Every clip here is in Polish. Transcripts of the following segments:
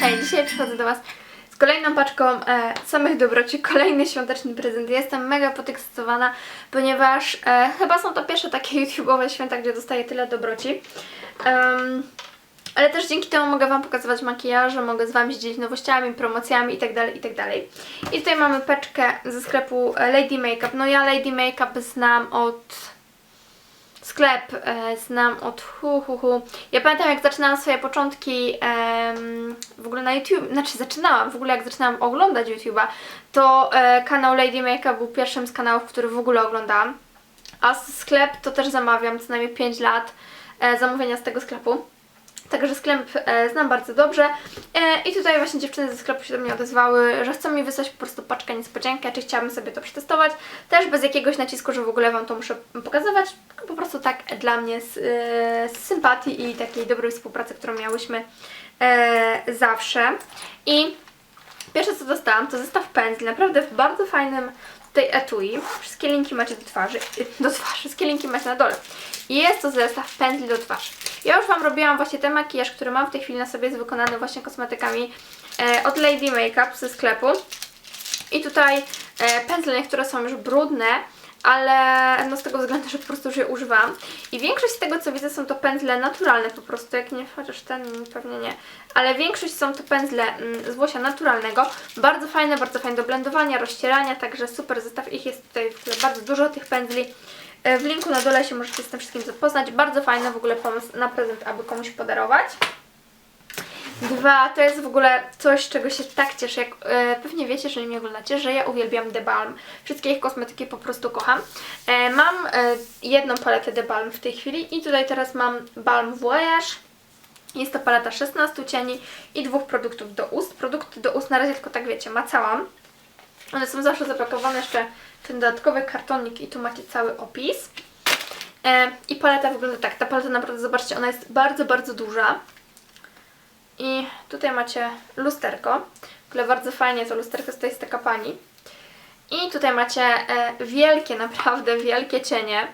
Hej, dzisiaj przychodzę do Was z kolejną paczką e, samych dobroci, kolejny świąteczny prezent. Jestem mega podekscytowana, ponieważ e, chyba są to pierwsze takie YouTube'owe święta, gdzie dostaję tyle dobroci. Em, ale też dzięki temu mogę Wam pokazywać makijaże, mogę z Wami się dzielić nowościami, promocjami itd., itd. I tutaj mamy peczkę ze sklepu e, Lady Makeup. No ja Lady Makeup znam od sklep e, znam od hu, hu, hu. Ja pamiętam jak zaczynałam swoje początki w ogóle na YouTube, znaczy zaczynałam, w ogóle jak zaczynałam oglądać YouTube'a, to e, kanał Lady Makeup był pierwszym z kanałów, który w ogóle oglądałam. A sklep to też zamawiam co najmniej 5 lat e, zamówienia z tego sklepu. Także sklep e, znam bardzo dobrze e, i tutaj właśnie dziewczyny ze sklepu się do mnie odezwały, że chcą mi wysłać po prostu paczkę niespodziankę, czy chciałabym sobie to przetestować. Też bez jakiegoś nacisku, że w ogóle Wam to muszę pokazywać, po prostu tak dla mnie z, e, z sympatii i takiej dobrej współpracy, którą miałyśmy e, zawsze. I Pierwsze co dostałam to zestaw pędzli, naprawdę w bardzo fajnym tutaj etui. Wszystkie linki macie do twarzy, do twarzy, wszystkie linki macie na dole. Jest to zestaw pędzli do twarzy. Ja już Wam robiłam właśnie ten makijaż, który mam w tej chwili na sobie, jest wykonany właśnie kosmetykami e, od Lady Makeup ze sklepu. I tutaj e, pędzle niektóre są już brudne, ale no z tego względu, że po prostu już je używam. I większość z tego co widzę są to pędzle naturalne po prostu, jak nie, chociaż ten pewnie nie. Ale większość są to pędzle mm, z włosia naturalnego. Bardzo fajne, bardzo fajne do blendowania, rozcierania, także super zestaw. Ich jest tutaj bardzo dużo tych pędzli. E, W linku na dole się możecie z tym wszystkim zapoznać. Bardzo fajny w ogóle pomysł na prezent, aby komuś podarować. Dwa, to jest w ogóle coś, czego się tak cieszę, jak e, pewnie wiecie, jeżeli mnie oglądacie, że ja uwielbiam The Balm. Wszystkie ich kosmetyki po prostu kocham. E, mam e, jedną paletę The Balm w tej chwili i tutaj teraz mam Balm Voyage. Jest to paleta 16 cieni i dwóch produktów do ust. Produkty do ust na razie tylko tak wiecie, macałam. One są zawsze zapakowane jeszcze ten dodatkowy kartonik i tu macie cały opis. E, I paleta wygląda tak. Ta paleta naprawdę, zobaczcie, ona jest bardzo, bardzo duża. I tutaj macie lusterko. W ogóle bardzo fajnie to lusterko, to jest taka pani. I tutaj macie e, wielkie, naprawdę wielkie cienie.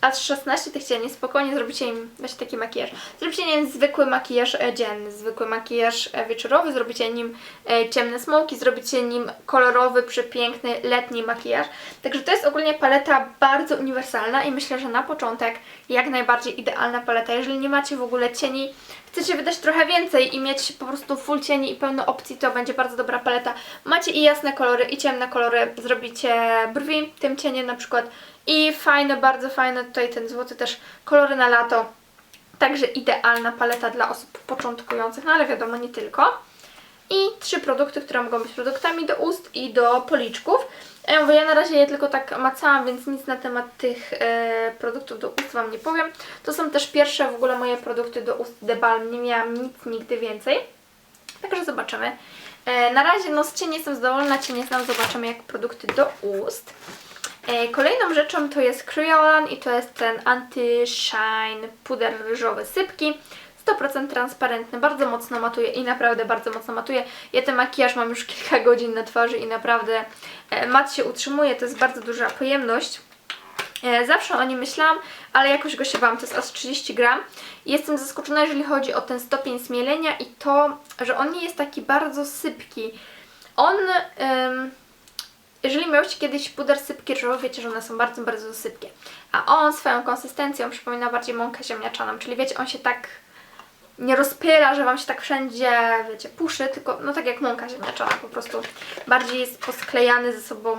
Aż 16 tych cieni, spokojnie zrobicie im właśnie taki makijaż. Zrobicie nim zwykły makijaż e, dzienny, zwykły makijaż e, wieczorowy, zrobicie nim e, ciemne smoki, zrobicie nim kolorowy, przepiękny, letni makijaż. Także to jest ogólnie paleta bardzo uniwersalna i myślę, że na początek jak najbardziej idealna paleta. Jeżeli nie macie w ogóle cieni, chcecie wydać trochę więcej i mieć po prostu full cieni i pełno opcji, to będzie bardzo dobra paleta. Macie i jasne kolory, i ciemne kolory. Zrobicie brwi tym cieniem na przykład. I fajne, bardzo fajne, tutaj ten złoty też kolory na lato. Także idealna paleta dla osób początkujących, no ale wiadomo, nie tylko. I trzy produkty, które mogą być produktami do ust i do policzków. Ja mówię, ja na razie je tylko tak macałam, więc nic na temat tych e, produktów do ust Wam nie powiem. To są też pierwsze w ogóle moje produkty do ust The Balm. Nie miałam nic nigdy więcej. Także zobaczymy. E, na razie no z cieni jestem zadowolona, cienie znam, zobaczymy jak produkty do ust. E, kolejną rzeczą to jest Kryolan i to jest ten Anti-Shine puder ryżowy sypki. 100% transparentny, bardzo mocno matuje i naprawdę bardzo mocno matuje. Ja ten makijaż mam już kilka godzin na twarzy i naprawdę e, mat się utrzymuje, to jest bardzo duża pojemność. E, Zawsze o nim myślałam, ale jakoś go się bałam, to jest aż 30 gram. Jestem zaskoczona, jeżeli chodzi o ten stopień zmielenia i to, że on nie jest taki bardzo sypki. On, em, jeżeli miałyście kiedyś puder sypki ryżowe, wiecie, że one są bardzo, bardzo sypkie. A on swoją konsystencją przypomina bardziej mąkę ziemniaczaną, czyli wiecie, on się tak nie rozpyla, że Wam się tak wszędzie, wiecie, puszy, tylko no tak jak mąka ziemniaczana, po prostu bardziej jest posklejany ze sobą,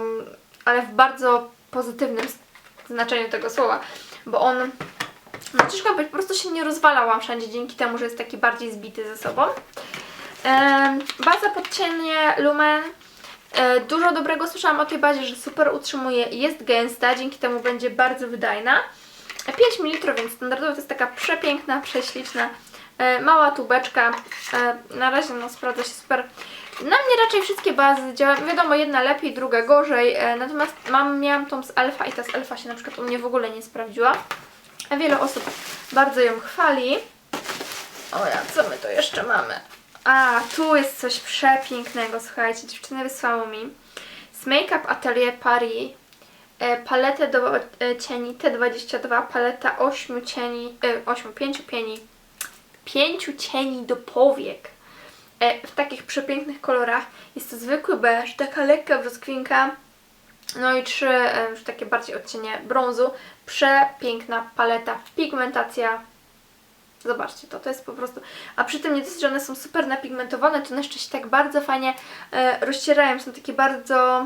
ale w bardzo pozytywnym znaczeniu tego słowa, bo on, no ciężko powiedzieć, po prostu się nie rozwala Wam wszędzie dzięki temu, że jest taki bardziej zbity ze sobą. Baza pod cienie Lumen. E, Dużo dobrego słyszałam o tej bazie, że super utrzymuje, jest gęsta, dzięki temu będzie bardzo wydajna. E, 5 ml, więc standardowo to jest taka przepiękna, prześliczna, e, mała tubeczka. E, Na razie no, sprawdza się super. Na mnie raczej wszystkie bazy działają, wiadomo, jedna lepiej, druga gorzej, e, natomiast mam, miałam tą z Elfa i ta z Elfa się na przykład u mnie w ogóle nie sprawdziła. Wiele osób bardzo ją chwali. O ja, co my tu jeszcze mamy? A, tu jest coś przepięknego, słuchajcie, dziewczyny wysłało mi. Z Make Up Atelier Paris e, paletę do e, cieni T22, paleta 8 cieni, e, 8, 5 cieni, 5 cieni do powiek. e, w takich przepięknych kolorach. Jest to zwykły beż, taka lekka brzoskwinka, no i trzy e, już takie bardziej odcienie brązu. Przepiękna paleta, pigmentacja. Zobaczcie to, to jest po prostu... A przy tym nie dosyć, że one są super napigmentowane, to jeszcze się tak bardzo fajnie e, rozcierają. Są takie bardzo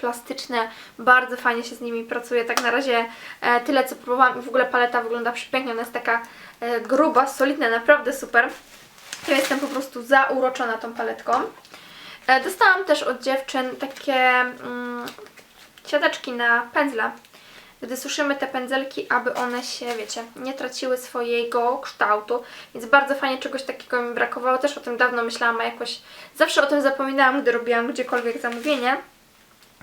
plastyczne, bardzo fajnie się z nimi pracuje. Tak na razie e, tyle co próbowałam i w ogóle paleta wygląda przepięknie. Ona jest taka e, gruba, solidna, naprawdę super. Ja jestem po prostu zauroczona tą paletką. E, dostałam też od dziewczyn takie mm, siateczki na pędzle. Gdy suszymy te pędzelki, aby one się, wiecie, nie traciły swojego kształtu. Więc bardzo fajnie czegoś takiego mi brakowało. Też o tym dawno myślałam, a jakoś zawsze o tym zapominałam, gdy robiłam gdziekolwiek zamówienie.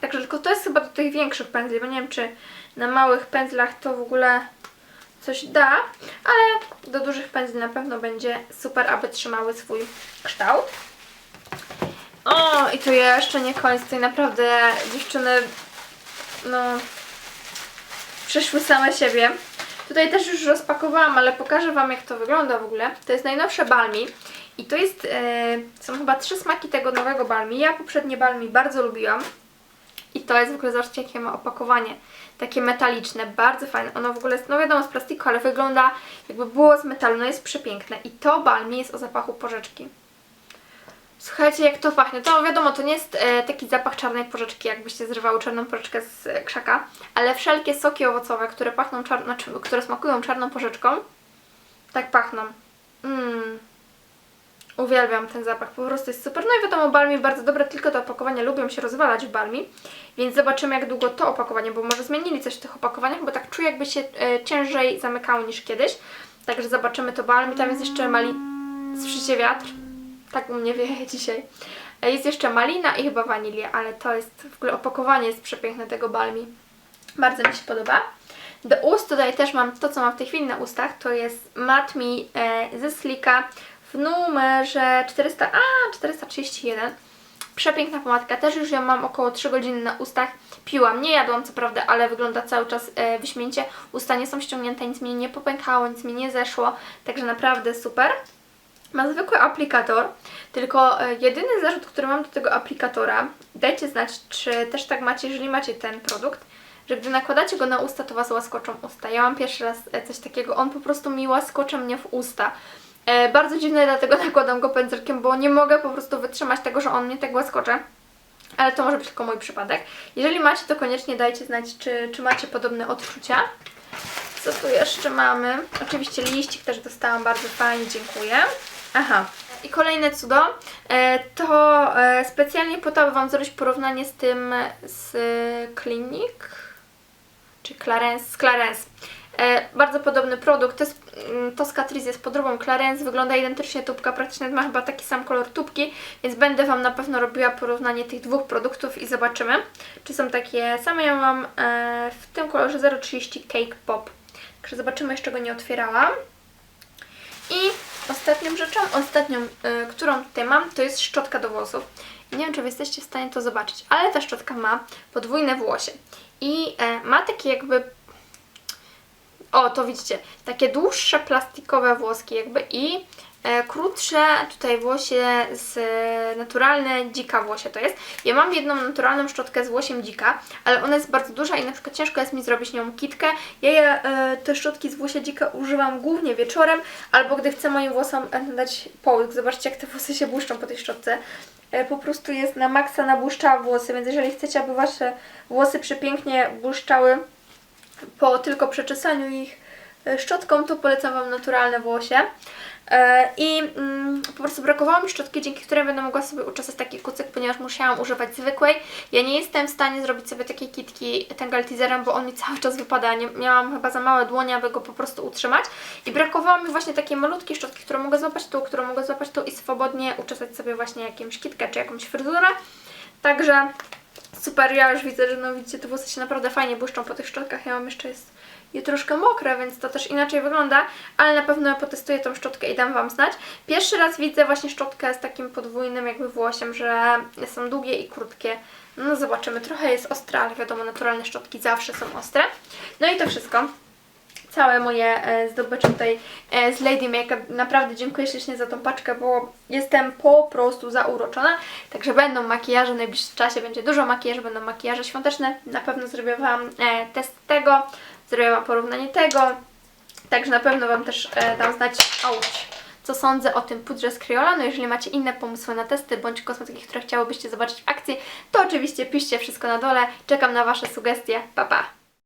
Także tylko to jest chyba do tych większych pędzli, bo nie wiem, czy na małych pędzlach to w ogóle coś da, ale do dużych pędzli na pewno będzie super, aby trzymały swój kształt. O, i tu jeszcze nie koniec, tutaj naprawdę dziewczyny, no, przyszły same siebie. Tutaj też już rozpakowałam, ale pokażę Wam jak to wygląda w ogóle. To jest najnowsze Balmi i to jest, e, są chyba trzy smaki tego nowego Balmi. Ja poprzednie Balmi bardzo lubiłam. I to jest w ogóle, zobaczcie jakie ma opakowanie. Takie metaliczne, bardzo fajne. Ono w ogóle jest, no wiadomo, z plastiku, ale wygląda jakby było z metalu. No jest przepiękne. I to balmi jest o zapachu porzeczki. Słuchajcie, jak to pachnie. To wiadomo, to nie jest e, taki zapach czarnej porzeczki, jakbyście zrywały czarną porzeczkę z e, krzaka, ale wszelkie soki owocowe, które pachną czar- znaczy, które smakują czarną porzeczką, tak pachną. Mmm. Uwielbiam ten zapach, po prostu jest super. No i wiadomo, balmi bardzo dobre, tylko te opakowania lubią się rozwalać w balmi, więc zobaczymy jak długo to opakowanie, bo może zmienili coś w tych opakowaniach, bo tak czuję jakby się e, ciężej zamykało niż kiedyś. Także zobaczymy to balmi. Tam jest jeszcze mali... Słyszycie wiatr? Tak u mnie wieje dzisiaj. E, Jest jeszcze malina i chyba wanilia, ale to jest, w ogóle opakowanie jest przepiękne tego balmi. Bardzo mi się podoba. Do ust tutaj też mam to, co mam w tej chwili na ustach, to jest Mat Me e, ze Slika w numerze 400, a 431. Przepiękna pomadka, też już ją mam około 3 godziny na ustach. Piłam, nie jadłam co prawda, ale wygląda cały czas e, wyśmienicie. Usta nie są ściągnięte, nic mi nie popękało, nic mi nie zeszło, także naprawdę super. Ma zwykły aplikator, tylko e, jedyny zarzut, który mam do tego aplikatora, dajcie znać, czy też tak macie, jeżeli macie ten produkt, że gdy nakładacie go na usta, to Was łaskoczą usta. Ja mam pierwszy raz e, coś takiego, on po prostu mi łaskocze mnie w usta. E, bardzo dziwne, dlatego nakładam go pędzelkiem, bo nie mogę po prostu wytrzymać tego, że on mnie tak łaskocze. Ale to może być tylko mój przypadek. Jeżeli macie, to koniecznie dajcie znać, czy, czy macie podobne odczucia. Co tu jeszcze mamy? Oczywiście liścik też dostałam, bardzo fajnie, dziękuję. Aha. I kolejne cudo, e, to e, specjalnie po to, aby Wam zrobić porównanie z tym z Clinique, czy Clarence, z Clarence. E, bardzo podobny produkt, to jest mm, to z Catrice jest podróbą Clarence, wygląda identycznie tubka, praktycznie ma chyba taki sam kolor tubki, więc będę Wam na pewno robiła porównanie tych dwóch produktów i zobaczymy, czy są takie same. Ja mam e, w tym kolorze 030 Cake Pop, także zobaczymy, jeszcze go nie otwierałam. I ostatnią rzeczą, ostatnią, y, którą tutaj mam, to jest szczotka do włosów. Nie wiem, czy Wy jesteście w stanie to zobaczyć, ale ta szczotka ma podwójne włosie. I e, ma takie jakby... O, to widzicie, takie dłuższe plastikowe włoski jakby i e, krótsze tutaj włosie z naturalne dzika włosie to jest. Ja mam jedną naturalną szczotkę z włosiem dzika, ale ona jest bardzo duża i na przykład ciężko jest mi zrobić nią kitkę. Ja e, te szczotki z włosia dzika używam głównie wieczorem albo gdy chcę moim włosom e, dać połysk. Zobaczcie jak te włosy się błyszczą po tej szczotce. E, po prostu jest na maksa nabłyszczała włosy, więc jeżeli chcecie, aby Wasze włosy przepięknie błyszczały po tylko przeczesaniu ich e, szczotką, to polecam Wam naturalne włosie. E, I mm, po prostu brakowało mi szczotki, dzięki której będę mogła sobie uczesać taki kucyk, ponieważ musiałam używać zwykłej. Ja nie jestem w stanie zrobić sobie takiej kitki tangalteezerem, bo on mi cały czas wypada. Nie, miałam chyba za małe dłonie, aby go po prostu utrzymać. I brakowało mi właśnie takiej malutkiej szczotki, którą mogę złapać tu, którą mogę złapać tu i swobodnie uczesać sobie właśnie jakimś kitkę czy jakąś fryzurę. Także super, ja już widzę, że no widzicie, te włosy się naprawdę fajnie błyszczą po tych szczotkach. Ja mam jeszcze jest je troszkę mokre, więc to też inaczej wygląda, ale na pewno potestuję tą szczotkę i dam Wam znać. Pierwszy raz widzę właśnie szczotkę z takim podwójnym jakby włosiem, że są długie i krótkie. No zobaczymy, trochę jest ostra, ale wiadomo, naturalne szczotki zawsze są ostre. No i to wszystko. Całe moje e, zdobycze tutaj e, z Lady Makeup. Naprawdę dziękuję ślicznie za tą paczkę, bo jestem po prostu zauroczona. Także będą makijaże, w najbliższym czasie będzie dużo makijażu, będą makijaże świąteczne. Na pewno zrobię Wam e, test tego, zrobię Wam porównanie tego. Także na pewno Wam też dam znać, auć, co sądzę o tym pudrze z Criolla. No jeżeli macie inne pomysły na testy bądź kosmetyki, które chciałobyście zobaczyć w akcji, to oczywiście piszcie wszystko na dole. Czekam na Wasze sugestie. Pa, pa!